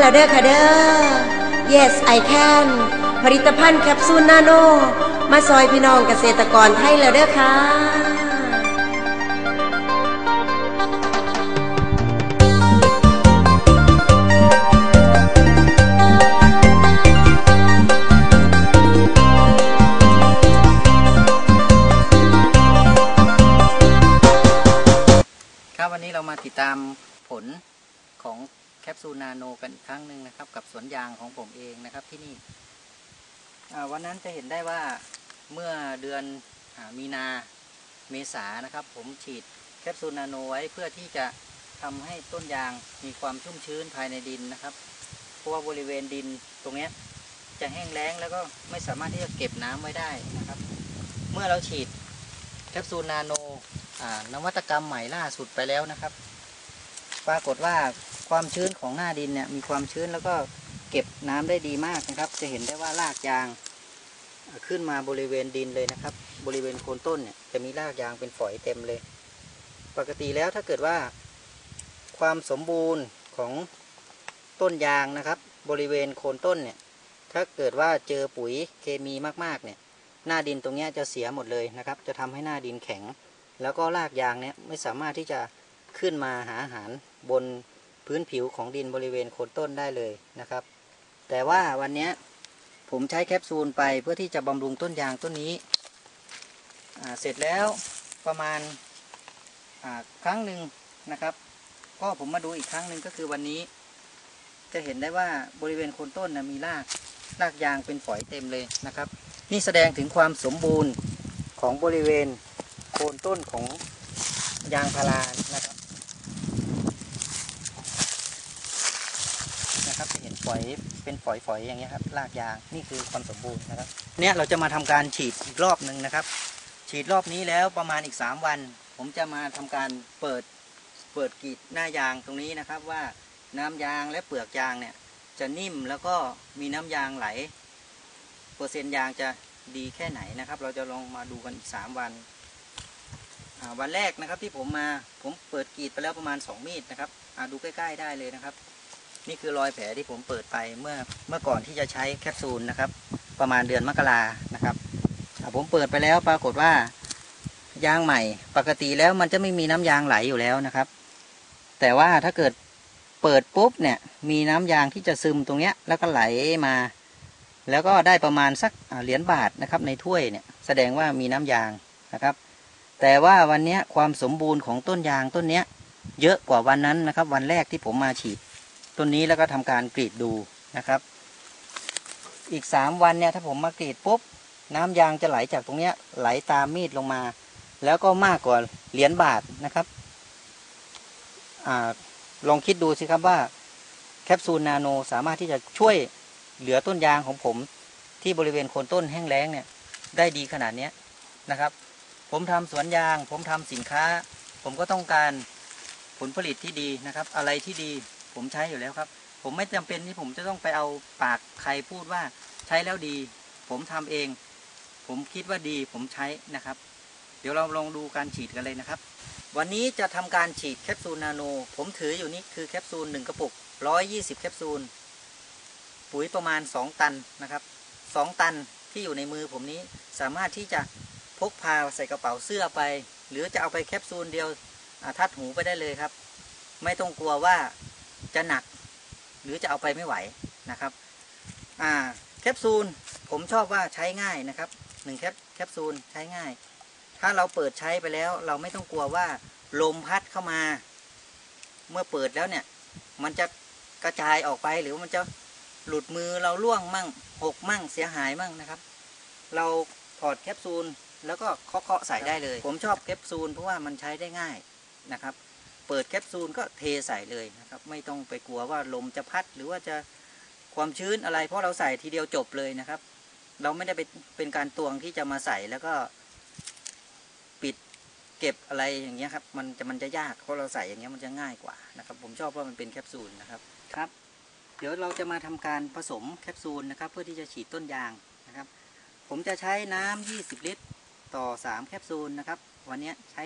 แล้วเด้อค่ะเด้อ Yes I can ผลิตภัณฑ์แคปซูลนาโน มาซอยพี่น้องเกษตรกรไทยแล้วเด้อค่ะครับวันนี้เรามาติดตามผลของ แคปซูลนาโนกันอีกครั้งหนึ่งนะครับ กับสวนยางของผมเองนะครับที่นี่วันนั้นจะเห็นได้ว่าเมื่อเดือนอมีนาเมษานะครับ ผมฉีดแคปซูลนาโนไว้เพื่อที่จะทำให้ต้นยางมีความชุ่มชื้นภายในดินนะครับ เพราะว่าบริเวณดินตรงนี้จะแห้งแล้งแล้วก็ไม่สามารถที่จะเก็บน้ำไว้ได้นะครับ เมื่อเราฉีดแคปซูลนาโนนวัตกรรมใหม่ล่าสุดไปแล้วนะครับ ปรากฏว่า ความชื้นของหน้าดินเนี่ยมีความชื้นแล้วก็เก็บน้ำได้ดีมากนะครับ จะเห็นได้ว่ารากยางขึ้นมาบริเวณดินเลยนะครับ บริเวณโคนต้นเนี่ยจะมีรากยางเป็นฝอยเต็มเลย ปกติแล้วถ้าเกิดว่า ความสมบูรณ์ของต้นยางนะครับ บริเวณโคนต้นเนี่ยถ้าเกิดว่าเจอปุ๋ยเคมีมากๆเนี่ยหน้าดินตรงเนี้ยจะเสียหมดเลยนะครับ จะทำให้หน้าดินแข็ง แล้วก็รากยางเนี่ยไม่สามารถที่จะขึ้นมาหาอาหารบน พื้นผิวของดินบริเวณโคนต้นได้เลยนะครับ แต่ว่าวันนี้ผมใช้แคปซูลไปเพื่อที่จะบำรุงต้นยางต้นนี้ เสร็จแล้วประมาณครั้งหนึ่งนะครับ ก็ผมมาดูอีกครั้งหนึ่งก็คือวันนี้ จะเห็นได้ว่าบริเวณโคนต้นนะมีรากรากยางเป็นฝอยเต็มเลยนะครับ นี่แสดงถึงความสมบูรณ์ของบริเวณโคนต้นของยางพารานะครับนะครับจะเห็นฝ อยเป็นฝอยๆอย่างเงี้ยครับรากยางนี่คือความสมบูรณ์นะครับ เนี่ยเราจะมาทำการฉีดอีกรอบหนึ่งนะครับ ฉีดรอบนี้แล้วประมาณอีก 3 วัน ผมจะมาทำการเปิดเปิดกรีดหน้ายางตรงนี้นะครับว่าน้ำยางและเปลือกยางเนี่ยจะนิ่มแล้วก็มีน้ำยางไหล เปอร์เซ็นต์ยางจะดีแค่ไหนนะครับ เราจะลองมาดูกันอีก 3 วันวันแรกนะครับที่ผมมาผมเปิดกรีดไปแล้วประมาณ 2 มีดนะครับดูใกล้ ๆ ได้เลยนะครับ นี่คือรอยแผลที่ผมเปิดไปเมื่อเมื่อก่อนที่จะใช้แคปซูลนะครับ ประมาณเดือนมกรานะครับผมเปิดไปแล้วปรากฏว่า ยางใหม่ ปกติแล้วมันจะไม่มีน้ำยางไหลอยู่แล้วนะครับ แต่ว่าถ้าเกิดเปิดปุ๊บเนี่ย มีน้ำยางที่จะซึมตรงเนี้ย แล้วก็ไหลมา แล้วก็ได้ประมาณสักเหรียญบาทนะครับ ในถ้วยเนี่ยแสดงว่ามีน้ำยางนะครับ แต่ว่าวันนี้ความสมบูรณ์ของต้นยางต้นเนี้ย เยอะกว่าวันนั้นนะครับ วันแรกที่ผมมาฉีด ต้นนี้แล้วก็ทำการกรีดดูนะครับ อีกสามวันเนี่ยถ้าผมมากรีดปุ๊บน้ำยางจะไหลจากตรงเนี้ยไหลตามมีดลงมา แล้วก็มากกว่าเหรียญบาทนะครับอลองคิดดูสิครับว่าแคปซูลนาโนสามารถที่จะช่วยเหลือต้นยางของผมที่บริเวณโคนต้นแห้งแล้งเนี่ยได้ดีขนาดนี้นะครับ ผมทำสวนยาง ผมทำสินค้า ผมก็ต้องการผลผลิตที่ดีนะครับ อะไรที่ดี ผมใช้อยู่แล้วครับ ผมไม่จำเป็นที่ผมจะต้องไปเอาปากใครพูดว่าใช้แล้วดี ผมทำเอง ผมคิดว่าดีผมใช้นะครับ เดี๋ยวเราลองดูการฉีดกันเลยนะครับ วันนี้จะทำการฉีดแคปซูลนาโน ผมถืออยู่นี่คือแคปซูล1กระปุก 120 แคปซูล ปุ๋ยประมาณ 2 ตันนะครับ 2 ตันที่อยู่ในมือผมนี้สามารถที่จะพกพาใส่กระเป๋าเสื้อไป หรือจะเอาไปแคปซูลเดียวทัดหูไปได้เลยครับ ไม่ต้องกลัวว่า จะหนัก หรือจะเอาไปไม่ไหวนะครับอ่าแคปซูลผมชอบว่าใช้ง่ายนะครับหนึ่งแคปแคปซูลใช้ง่าย ถ้าเราเปิดใช้ไปแล้ว เราไม่ต้องกลัวว่าลมพัดเข้ามา เมื่อเปิดแล้วเนี่ย มันจะกระจายออกไปหรือว่ามันจะหลุดมือเราล่วงมั่งหกมั่งเสียหายมั่งนะครับ เราถอดแคปซูลแล้วก็เคาะๆใส่ได้เลย ผมชอบแคปซูลเพราะว่ามันใช้ได้ง่ายนะครับ เปิดแคปซูลก็เทใส่เลยนะครับ ไม่ต้องไปกลัวว่าลมจะพัดหรือว่าจะความชื้นอะไร เพราะเราใส่ทีเดียวจบเลยนะครับ เราไม่ได้เป็นเป็นการตวงที่จะมาใส่แล้วก็ปิดเก็บอะไรอย่างเงี้ยครับ มันจะมันจะยากเพราะเราใส่อย่างเงี้ยมันจะง่ายกว่านะครับ ผมชอบว่ามันเป็นแคปซูลนะครับครับ เดี๋ยวเราจะมาทำการผสมแคปซูลนะครับ เพื่อที่จะฉีดต้นยางนะครับ ผมจะใช้น้ำ20 ลิตร ต่อ 3 แคปซูลนะครับ วันนี้ใช้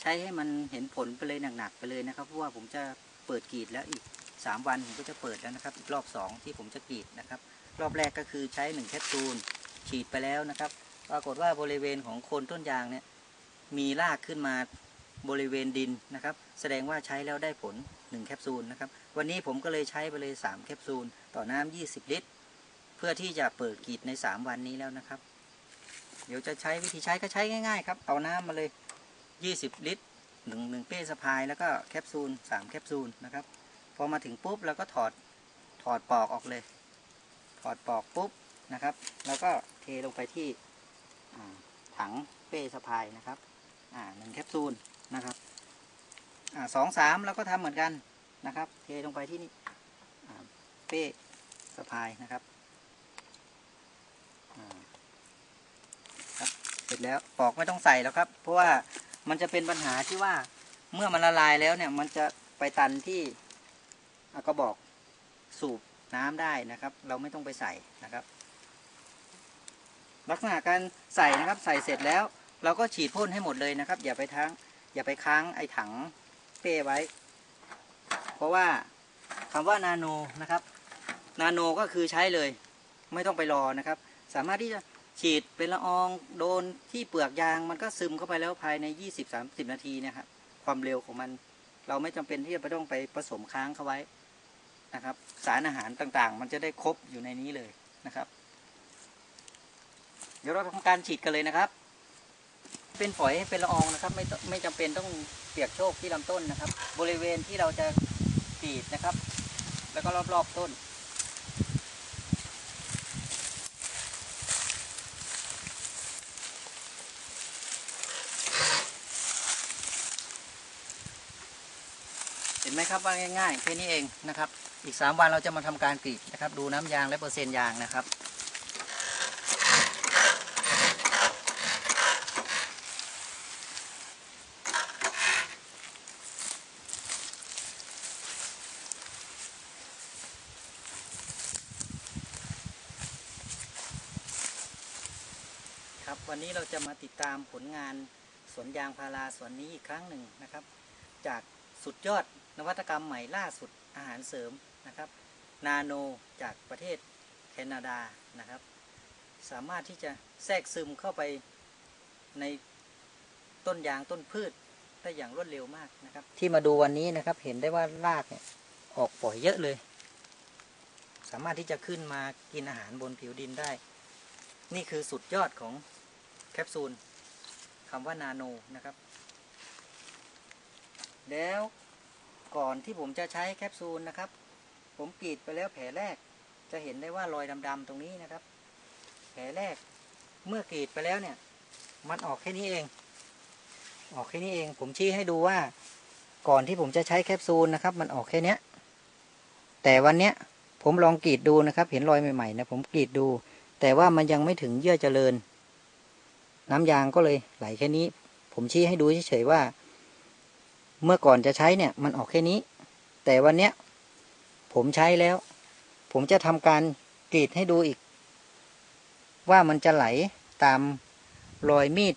ใช้ให้มันเห็นผลไปเลยหนักๆไปเลยนะครับ เพราะว่าผมจะเปิดกรีดแล้วอีก 3 วันผมก็จะเปิดแล้วนะครับ อีกรอบ 2 ที่ผมจะกรีดนะครับ รอบแรกก็คือใช้1แคปซูลฉีดไปแล้วนะครับ ปรากฏว่าบริเวณของโคนต้นยางเนี่ยมีรากขึ้นมาบริเวณดินนะครับ แสดงว่าใช้แล้วได้ผล 1 แคปซูลนะครับ วันนี้ผมก็เลยใช้ไปเลย 3 แคปซูล ต่อน้ำ20 ลิตร เพื่อที่จะเปิดกรีดใน 3 วันนี้แล้วนะครับ เดี๋ยวจะใช้วิธีใช้ก็ใช้ง่าย ๆ ครับ เอาน้ำมาเลย 20 ลิตรหนึ่งหนึ่งเป้สะพายแล้วก็แคปซูล3แคปซูลนะครับ พอมาถึงปุ๊บเราก็ถอดถอดปอกออกเลย ถอดปอกปุ๊บนะครับ แล้วก็เทลงไปที่ถังเป้สะพายนะครับหนึ่งแคปซูลนะครับอสองสามเราก็ทำเหมือนกันนะครับ เทลงไปที่นี่เป้สะพายนะครับครับเสร็จแล้วปอกไม่ต้องใส่แล้วครับ เพราะว่า มันจะเป็นปัญหาที่ว่าเมื่อมันละลายแล้วเนี่ย มันจะไปตันที่กระบอกสูบน้ำได้นะครับ เราไม่ต้องไปใส่นะครับ ลักษณะการใส่นะครับใส่เสร็จแล้ว เราก็ฉีดพ่นให้หมดเลยนะครับ อย่าไปทั้งอย่าไปค้างไอ้ถังเป้ไว้ เพราะว่าคำว่านาโนนะครับ นาโนก็คือใช้เลย ไม่ต้องไปรอนะครับ สามารถที่จะ ฉีดเป็นละอองโดนที่เปลือกยาง มันก็ซึมเข้าไปแล้วภายใน 20-30 นาทีเนะครับความเร็วของมัน เราไม่จำเป็นที่จะไปต้องไปผสมค้างเข้าไว้นะครับ สารอาหารต่างๆ มันจะได้ครบอยู่ในนี้เลยนะครับ เดี๋ยวเราทำการฉีดกันเลยนะครับ เป็นฝอยให้เป็นละอองนะครับ ไม่ไม่จำเป็นต้องเปียกโชกที่ลำต้นนะครับ บริเวณที่เราจะกรีดนะครับ แล้วก็รอบๆต้น เห็นไหม ครับว่าง่ายๆแค่นี้เองนะครับ อีก 3 วันเราจะมาทำการกรีดนะครับ ดูน้ำยางและเปอร์เซ็นต์ยางนะครับครับวันนี้เราจะมาติดตามผลงานสวนยางพาราสวนนี้อีกครั้งหนึ่งนะครับ จากสุดยอด นวัตกรรมใหม่ล่าสุดอาหารเสริมนะครับ นาโนจากประเทศแคนาดานะครับ สามารถที่จะแทรกซึมเข้าไปในต้นยางต้นพืชได้อย่างรวดเร็วมากนะครับ ที่มาดูวันนี้นะครับเห็นได้ว่ารากเนี่ยออกปล่อยเยอะเลย สามารถที่จะขึ้นมากินอาหารบนผิวดินได้ นี่คือสุดยอดของแคปซูลคำว่านาโนนะครับ แล้ว ก่อนที่ผมจะใช้แคปซูลนะครับ ผมกรีดไปแล้วแผลแรก จะเห็นได้ว่ารอยดำๆตรงนี้นะครับ แผลแรกเมื่อกรีดไปแล้วเนี่ย มันออกแค่นี้เอง ออกแค่นี้เอง ผมชี้ให้ดูว่า ก่อนที่ผมจะใช้แคปซูลนะครับ มันออกแค่นี้แต่วันเนี้ยผมลองกรีดดูนะครับ เห็นรอยใหม่ๆนะผมกรีดดู แต่ว่ามันยังไม่ถึงเยื่อเจริญ น้ำยางก็เลยไหลแค่นี้ ผมชี้ให้ดูเฉยๆว่า เมื่อก่อนจะใช้เนี่ย มันออกแค่นี้ แต่วันเนี้ยผมใช้แล้ว ผมจะทำการกรีดให้ดูอีก ว่ามันจะไหลตามรอยมีด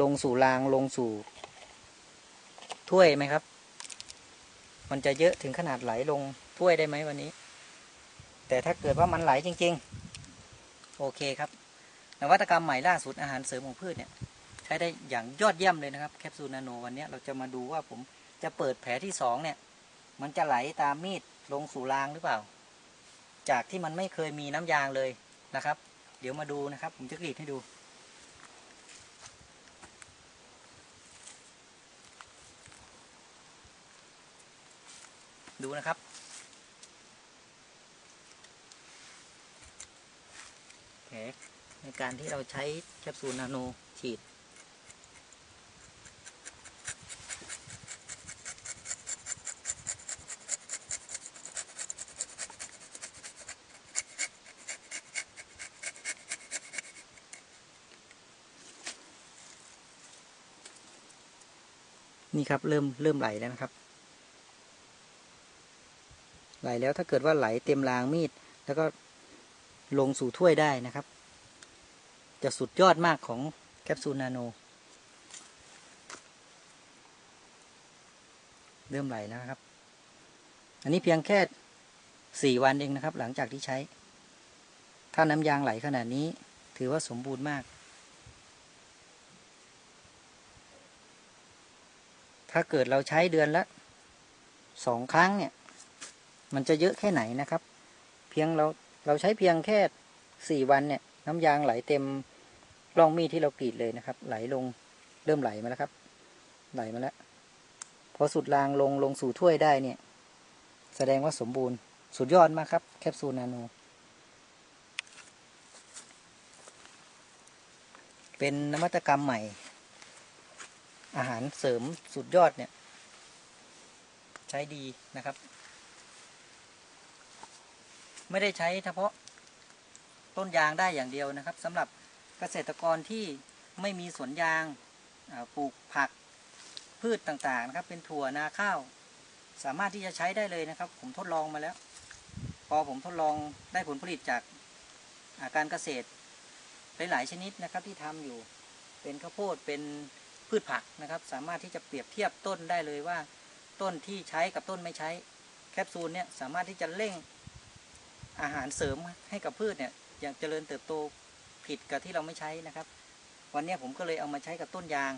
ลงสู่รางลงสู่ถ้วยไหมครับ มันจะเยอะถึงขนาดไหลลงถ้วยได้ไหมวันนี้ แต่ถ้าเกิดว่ามันไหลจริง ๆ โอเคครับนวัตกรรมใหม่ล่าสุดอาหารเสริมของพืชเนี่ย ช้ได้อย่างยอดเยี่ยมเลยนะครับแคปซูลนาโนวันนี้เราจะมาดูว่าผมจะเปิดแผลที่สองเนี่ย มันจะไหลตามมีดลงสู่รางหรือเปล่า จากที่มันไม่เคยมีน้ำยางเลยนะครับ เดี๋ยวมาดูนะครับ ผมจะกรีดให้ดูดูนะครับ แผลในการที่เราใช้แคปซูลนาโนฉีด นี่ครับเริ่มเริ่มไหลแล้วนะครับ ไหลแล้วถ้าเกิดว่าไหลเต็มรางมีด แล้วก็ลงสู่ถ้วยได้นะครับ จะสุดยอดมากของแคปซูลนาโน เริ่มไหลแล้วนะครับ อันนี้เพียงแค่สี่วันเองนะครับ หลังจากที่ใช้ ถ้าน้ำยางไหลขนาดนี้ ถือว่าสมบูรณ์มาก ถ้าเกิดเราใช้เดือนละสองครั้งเนี่ย มันจะเยอะแค่ไหนนะครับ เพียงเราเราใช้เพียงแค่สี่วันเนี่ย น้ำยางไหลเต็มร่องมีดที่เรากรีดเลยนะครับ ไหลลงเริ่มไหลมาแล้วครับ ไหลมาแล้วพอสุดรางลงลงสู่ถ้วยได้เนี่ย แสดงว่าสมบูรณ์สุดยอดมากครับ แคปซูลนาโน เป็นนวัตกรรมใหม่ อาหารเสริมสุดยอดเนี่ย ใช้ดีนะครับ ไม่ได้ใช้เฉพาะต้นยางได้อย่างเดียวนะครับสำหรับเกษตรกรที่ไม่มีสวนยางปลูกผักพืชต่างๆนะครับ เป็นถั่วนาข้าว สามารถที่จะใช้ได้เลยนะครับ ผมทดลองมาแล้ว พอผมทดลองได้ผลผลิตจากาการเกษตรหลายๆชนิดนะครับที่ทำอยู่ เป็นข้าวโพดเป็น พืชผักนะครับ สามารถที่จะเปรียบเทียบต้นได้เลยว่า ต้นที่ใช้กับต้นไม่ใช้ แคปซูลเนี่ยสามารถที่จะเร่งอาหารเสริมให้กับพืชเนี่ยอย่างเจริญเติบโตผิดกับที่เราไม่ใช้นะครับ วันนี้ผมก็เลยเอามาใช้กับต้นยาง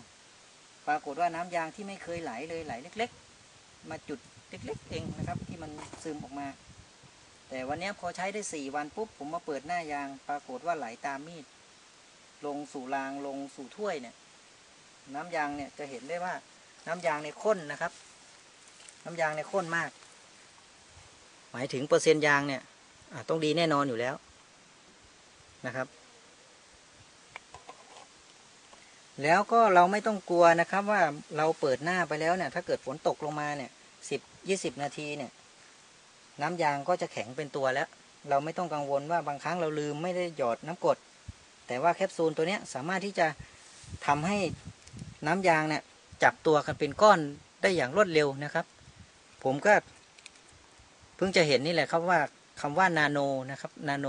ปรากฏว่าน้ำยางที่ไม่เคยไหลเลยไหลเล็ก ๆ มาจุดเล็กๆเองนะครับ ที่มันซึมออกมา แต่วันนี้พอใช้ได้สี่วันปุ๊บผมมาเปิดหน้ายาง ปรากฏว่าไหลตามมีด ลงสู่รางลงสู่ถ้วยเนี่ย น้ำยางเนี่ยจะเห็นได้ว่าน้ำยางในข้นนะครับ น้ำยางในข้นมาก หมายถึงเปอร์เซ็นต์ยางเนี่ยต้องดีแน่นอนอยู่แล้วนะครับ แล้วก็เราไม่ต้องกลัวนะครับว่าเราเปิดหน้าไปแล้วเนี่ย ถ้าเกิดฝนตกลงมาเนี่ยสิบยี่สิบนาทีเนี่ย น้ำยางก็จะแข็งเป็นตัวแล้ว เราไม่ต้องกังวลว่าบางครั้งเราลืมไม่ได้หยอดน้ำกดแต่ว่าแคปซูลตัวนี้สามารถที่จะทำให้ น้ำยางเนี่ยจับตัวกันเป็นก้อนได้อย่างรวดเร็วนะครับ ผมก็เพิ่งจะเห็นนี่แหละครับว่าคำว่านาโนนะครับนาโน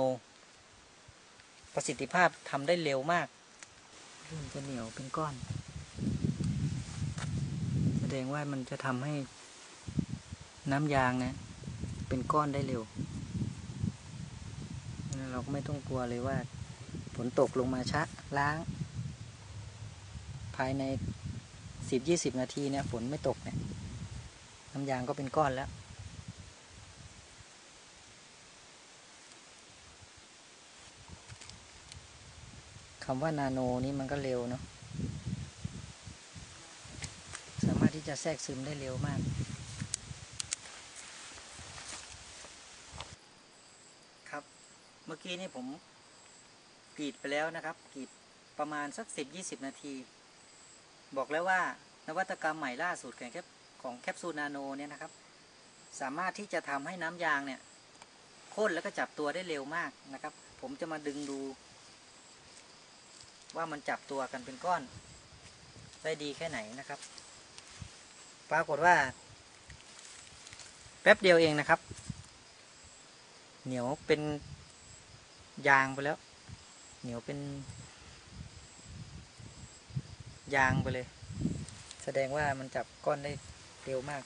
ประสิทธิภาพทำได้เร็วมากเริ่มจะเหนียวเป็นก้อน แสดงว่ามันจะทำให้น้ำยางนะเป็นก้อนได้เร็วเราก็ไม่ต้องกลัวเลยว่าฝนตกลงมาชะล้าง ภายในสิบยี่สิบนาทีเนี่ยฝนไม่ตกเนี่ยน้ำยางก็เป็นก้อนแล้ว คำว่านาโนนี่มันก็เร็วเนาะสามารถที่จะแทรกซึมได้เร็วมาก ครับ เมื่อกี้นี่ผมกรีดไปแล้วนะครับกรีดประมาณสักสิบยี่สิบนาที บอกแล้วว่านวัตกรรมใหม่ล่าสุดของแคปของแคปซูลนาโนเนี่ยนะครับ สามารถที่จะทำให้น้ำยางเนี่ยข้นแล้วก็จับตัวได้เร็วมากนะครับ ผมจะมาดึงดู ว่ามันจับตัวกันเป็นก้อน ได้ดีแค่ไหนนะครับ ปรากฏว่า แป๊บเดียวเองนะครับ เหนียวเป็นยางไปแล้ว เหนียวเป็น ยางไปเลย แสดงว่ามันจับก้อนได้เร็วมาก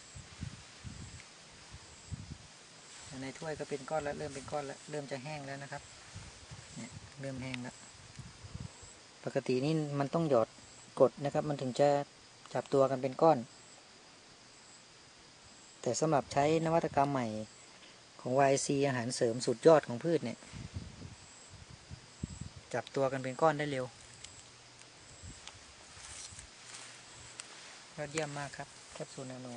ในถ้วยก็เป็นก้อนแล้วเริ่มเป็นก้อนแล้วเริ่มจะแห้งแล้วนะครับ เนี่ยเริ่มแห้งแล้ว ปกตินี่มันต้องหยอดกดนะครับ มันถึงจะจับตัวกันเป็นก้อน แต่สำหรับใช้นวัตกรรมใหม่ของ YC อาหารเสริมสุดยอดของพืชเนี่ย จับตัวกันเป็นก้อนได้เร็ว ยอดเยี่ยมมากครับแคปซูลนาโน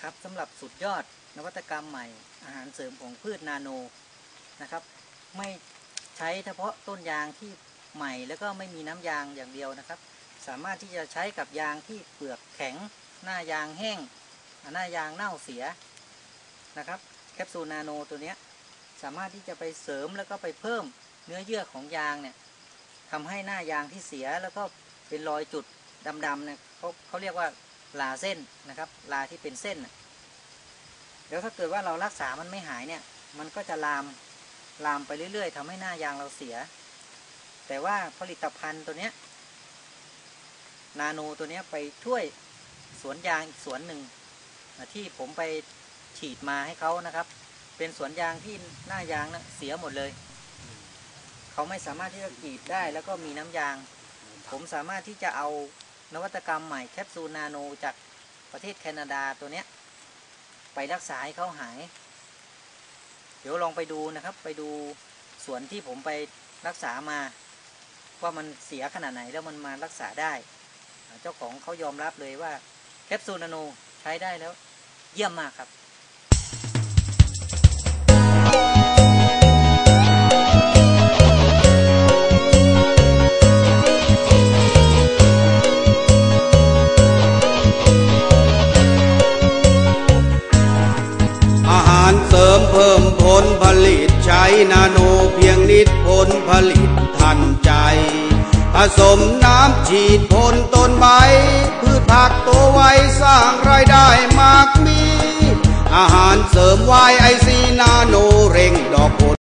ครับสำหรับสุดยอดนวัตกรรมใหม่ อาหารเสริมของพืชนาโนนะครับ ไม่ใช้เฉพาะต้นยางที่ใหม่แล้วก็ไม่มีน้ำยางอย่างเดียวนะครับ สามารถที่จะใช้กับยางที่เปลือกแข็ง หน้ายางแห้ง หน้ายางเน่าเสียนะครับแคปซูลนาโนตัวนี้สามารถที่จะไปเสริมแล้วก็ไปเพิ่มเนื้อเยื่อของยางเนี่ยทำให้หน้ายางที่เสียแล้วก็เป็นรอยจุด ดำๆเนี่ยเขาเขาเรียกว่าลาเส้นนะครับ ลาที่เป็นเส้นแล้วถ้าเกิดว่าเรารักษามันไม่หายเนี่ย มันก็จะลามลามไปเรื่อย ๆทำให้หน้ายางเราเสีย แต่ว่าผลิตภัณฑ์ตัวเนี้ยนาโนตัวเนี้ยไปช่วยสวนยางอีกสวนหนึ่งที่ผมไปฉีดมาให้เขานะครับ เป็นสวนยางที่หน้ายางนะเสียหมดเลย เขาไม่สามารถที่จะกรีดได้แล้วก็มีน้ำยาง ผมสามารถที่จะเอา นวัตกรรมใหม่แคปซูลนาโนจากประเทศแคนาดาตัวเนี้ย ไปรักษาให้เขาหาย เดี๋ยวลองไปดูนะครับ ไปดูสวนที่ผมไปรักษามา ว่ามันเสียขนาดไหนแล้วมันมารักษาได้ เจ้าของเขายอมรับเลยว่าแคปซูลนาโนใช้ได้แล้ว เยี่ยมมากครับ ผสมน้ำฉีดพ่นต้นไม้พืชผักตัวไว้สร้างรายได้มากมี อาหารเสริมไวไอซีนาโนเร่งดอกผล